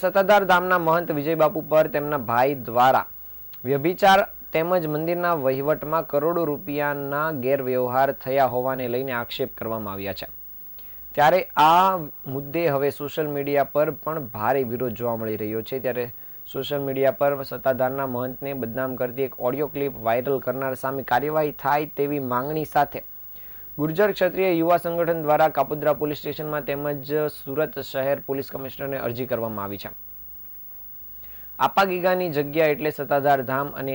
સત્તાધાર ધામના મહંત વિજયબાપુ પર તેમના ભાઈ દ્વારા વ્યભિચાર તેમજ મંદિરના વહીવટમાં કરોડો રૂપિયાના ગેરવ્યવહાર થયા હોવાને લઈને આક્ષેપ કરવામાં આવ્યા છે. ત્યારે આ મુદ્દે હવે સોશિયલ મીડિયા પર પણ ભારે વિરોધ જોવા મળી રહ્યો છે. ત્યારે સોશિયલ મીડિયા પર સત્તાધારના મહંતને બદનામ કરતી એક ઓડિયો ક્લિપ વાયરલ કરનાર સામે કાર્યવાહી થાય તેવી માંગણી સાથે ગુર્જર ક્ષત્રિય યુવા સંગઠન દ્વારા કાપોદ્રા પોલીસ સ્ટેશનમાં તેમજ સુરત શહેર પોલીસ કમિશનરને અરજી કરવામાં આવી છે. આપા ગીગાની જગ્યા એટલે સત્તાધાર ધામ અને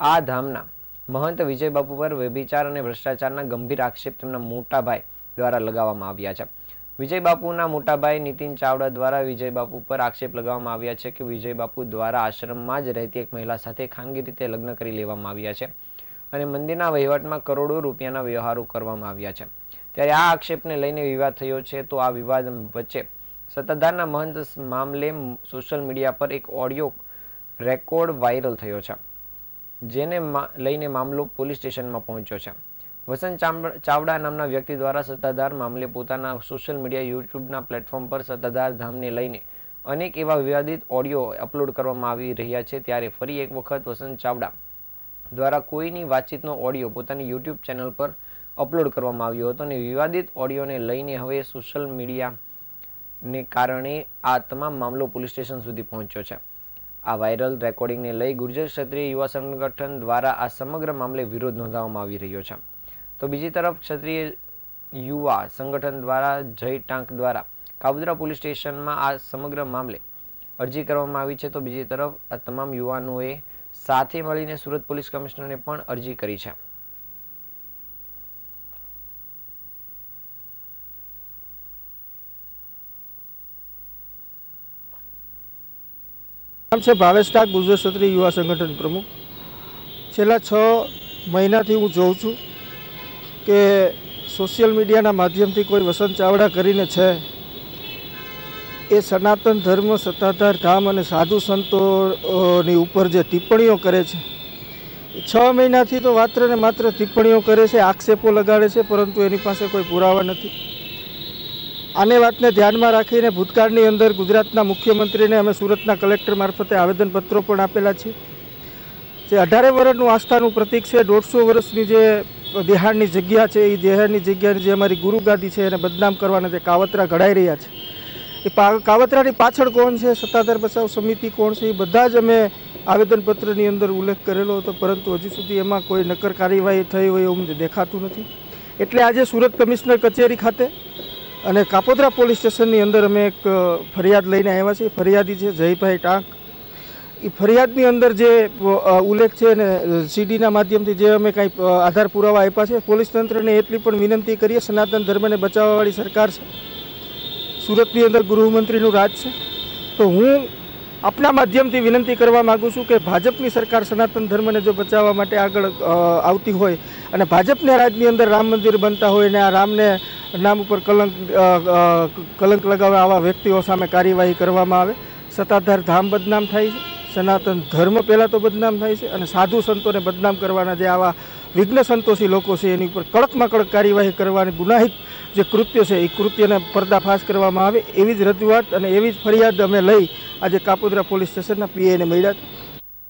આ ધામના મહંત વિજયબાપુ પર વ્યભિચાર અને ભ્રષ્ટાચારના ગંભીર આક્ષેપ તેમના મોટાભાઈ દ્વારા લગાવવામાં આવ્યા છે. વિજયબાપુના મોટાભાઈ નીતિન ચાવડા દ્વારા વિજયબાપુ પર આક્ષેપ લગાવવામાં આવ્યા છે કે વિજયબાપુ દ્વારા આશ્રમમાં જ રહેતી એક મહિલા સાથે ખાનગી રીતે લગ્ન કરી લેવામાં આવ્યા છે. અને મંદિરના વહીવટમાં કરોડો રૂપિયાના વ્યવહારો કરવામાં આવ્યા છે. ત્યારે આ આક્ષેપને લઈને વિવાદ થયો છે તો આ વિવાદ વચ્ચે સત્તાધારના મહંત મામલે સોશિયલ મીડિયા પર એક ઓડિયો રેકોર્ડ વાયરલ થયો છે, જેને લઈને મામલો પોલીસ સ્ટેશનમાં પહોંચ્યો છે. વસંત ચાવડા નામના વ્યક્તિ દ્વારા સત્તાધાર મામલે પોતાના સોશિયલ મીડિયા યુટ્યુબના પ્લેટફોર્મ પર સત્તાધાર ધામને લઈને અનેક એવા વિવાદિત ઓડિયો અપલોડ કરવામાં આવી રહ્યા છે. ત્યારે ફરી એક વખત વસંત ચાવડા દ્વારા કોઈની વાતચીતનો ઓડિયો પોતાની યુટ્યુબ ચેનલ પર અપલોડ કરવામાં આવ્યો હતો અને વિવાદિત ઓડિયોને લઈને હવે સોશિયલ મીડિયાને કારણે આ તમામ મામલો પોલીસ સ્ટેશન સુધી પહોંચ્યો છે. આ વાયરલ રેકોર્ડિંગને લઈ ગુર્જર ક્ષત્રિય યુવા સંગઠન દ્વારા આ સમગ્ર મામલે વિરોધ નોંધાવવામાં આવી રહ્યો છે. તો બીજી તરફ ક્ષત્રિય યુવા સંગઠન દ્વારા જય ટાંક દ્વારા કાબુદ્રા પોલીસ સ્ટેશનમાં આ સમગ્ર મામલે અરજી કરવામાં આવી છે. તો બીજી તરફ આ તમામ યુવાનોએ સાથે મળીને સુરત પોલીસ કમિશનરને પણ અરજી કરી છે. નામ છે ભાવેશ ટાક ગુજરાત ક્ષત્રિય યુવા સંગઠન પ્રમુખ. છેલ્લા છ મહિનાથી હું જોઉં છું કે સોશિયલ મીડિયાના માધ્યમથી કોઈ વસંત ચાવડા કરીને છે. એ સનાતન ધર્મ, સત્તાધાર ધામ અને સાધુ સંતોની ઉપર જે ટિપ્પણીઓ કરે છે. છ મહિનાથી તો માત્ર ને માત્ર ટિપ્પણીઓ કરે છે, આક્ષેપો લગાડે છે, પરંતુ એની પાસે કોઈ પુરાવા નથી. આને વાતને ધ્યાનમાં રાખીને ભૂતકાળની અંદર ગુજરાતના મુખ્યમંત્રીને અમે સુરતના કલેક્ટર મારફતે આવેદનપત્રો પણ આપેલા છે જે અઢારે વર્ષનું આસ્થાનું પ્રતીક છે, દોઢસો વર્ષની જે દેહાડની જગ્યા છે, એ દેહાડની જગ્યાની જે અમારી ગુરુગાદી છે, એને બદનામ કરવાના જે કાવતરા ઘડાઈ રહ્યા છે. એ કાવતરાની પાછળ કોણ છે? સત્તાધાર બચાવ સમિતિ કોણ છે? એ બધા જ અમે આવેદનપત્રની અંદર ઉલ્લેખ કરેલો હતો, પરંતુ હજી સુધી એમાં કોઈ નક્કર કાર્યવાહી થઈ હોય એવું દેખાતું નથી. એટલે આજે સુરત કમિશનર કચેરી ખાતે અને કાપોદ્રા પોલીસ સ્ટેશનની અંદર અમે એક ફરિયાદ લઈને આવ્યા છીએ. ફરિયાદી છે જયભાઈ ટાંક. એ ફરિયાદની અંદર જે ઉલ્લેખ છે ને સીડીના માધ્યમથી જે અમે કાંઈ આધાર પુરાવા આપ્યા છે, પોલીસ તંત્રને એટલી પણ વિનંતી કરીએ, સનાતન ધર્મને બચાવવાવાળી સરકાર છે. સુરતની અંદર ગૃહમંત્રીનું રાજ છે. તો હું આપના માધ્યમથી વિનંતી કરવા માગું છું કે ભાજપની સરકાર સનાતન ધર્મને જો બચાવવા માટે આગળ આવતી હોય અને ભાજપના રાજની અંદર રામ મંદિર બનતા હોય અને આ રામને નામ ઉપર કલંક કલંક લગાવે આવા વ્યક્તિઓ સામે કાર્યવાહી કરવામાં આવે. સત્તાધાર ધામ બદનામ થાય છે. સનાતન ધર્મ પહેલાં તો બદનામ થાય છે અને સાધુ સંતોને બદનામ કરવાના જે આવા વિઘ્ન સંતોષી લોકો છે, એની ઉપર કડકમાં કડક કાર્યવાહી કરવાની ગુનાહિત જે કૃત્ય છે, એ કૃત્યને પર્દાફાશ કરવામાં આવે, એવી જ રજૂઆત અને એવી જ ફરિયાદ અમે લઈ આજે કાપોદ્રા પોલીસ સ્ટેશનના પીએને મળ્યા.